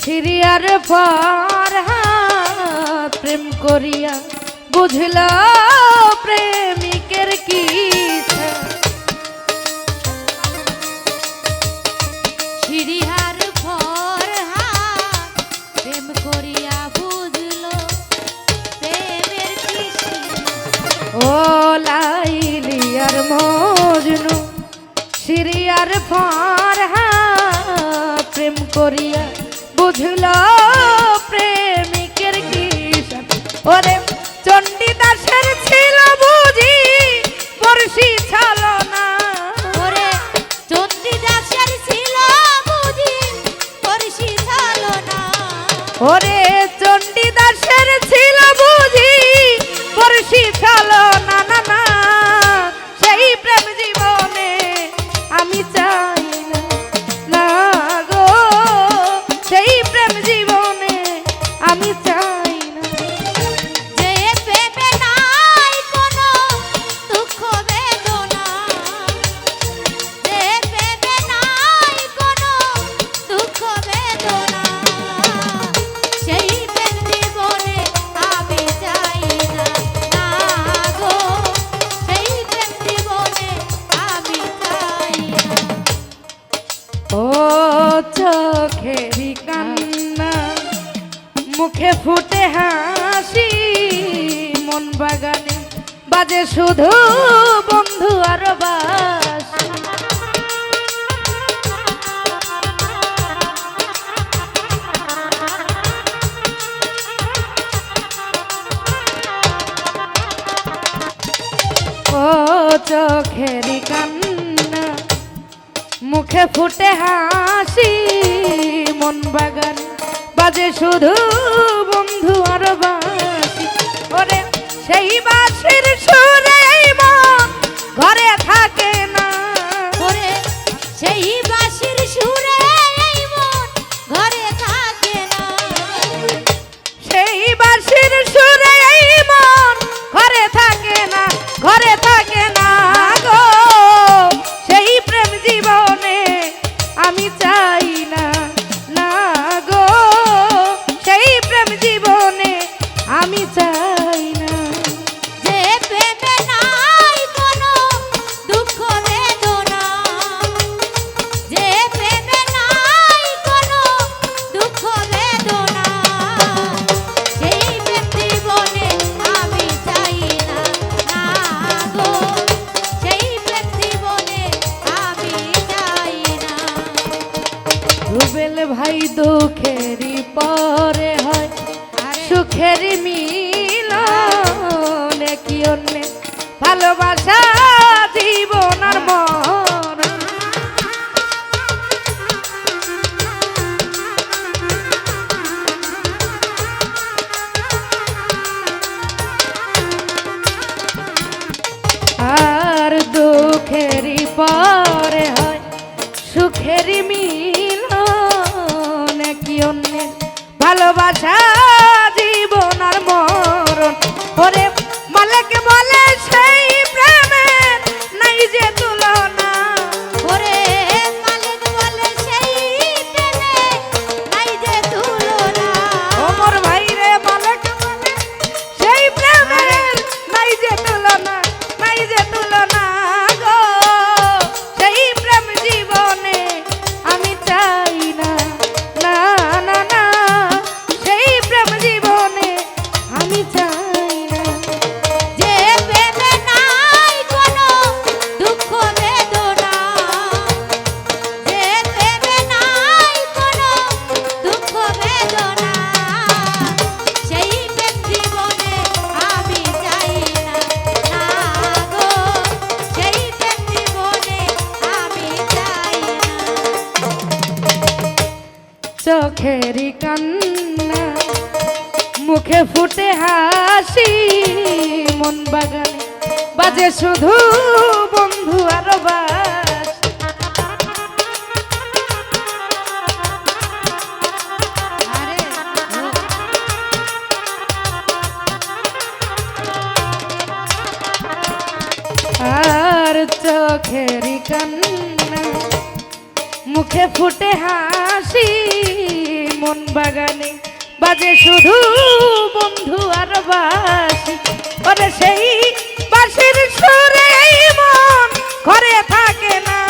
সিরিয়ার পর প্রেম করিয়া বুঝল প্রেমিকের কি সিরিহার ফর প্রেম মজনু সিরিয়ার পর প্রেম করিয়া বুঝল প্রেমিকের কি ওরে চণ্ডীদাসের ছিল বুঝি বর্ষি ছাল না। ওরে চণ্ডীদাসের ছিল বুঝি পরিষি ছাল না। ওরে চোখেরই কান্না, মুখে ফুটে হাসি, মন বাগানে বাজে শুধু বন্ধু আর বাস। ও চোখেরই কান্না মুখে ফুটে হাসি মন বাগান বাজে শুধু বন্ধু আর বাসি। ওরে সেই বাসির সুরে সুখের মিলন কি অন্যে ভালোবাসা জীবন আর মন। আর দুঃখেরই পরে হয় সুখের মিলন কি অন্যের ভালোবাসা ওরে চোখেরই কান্না, মুখে ফুটে হাসি, মন বাগানে বাজে শুধু বন্ধু আর বাস। আরে চোখেরই কান্না, মুখে ফুটে হাসি মন বাগানে। বাজে শুধু বন্ধু আর বাসি। ওরে সেই বাসির সুরে মন ঘরে থাকে না।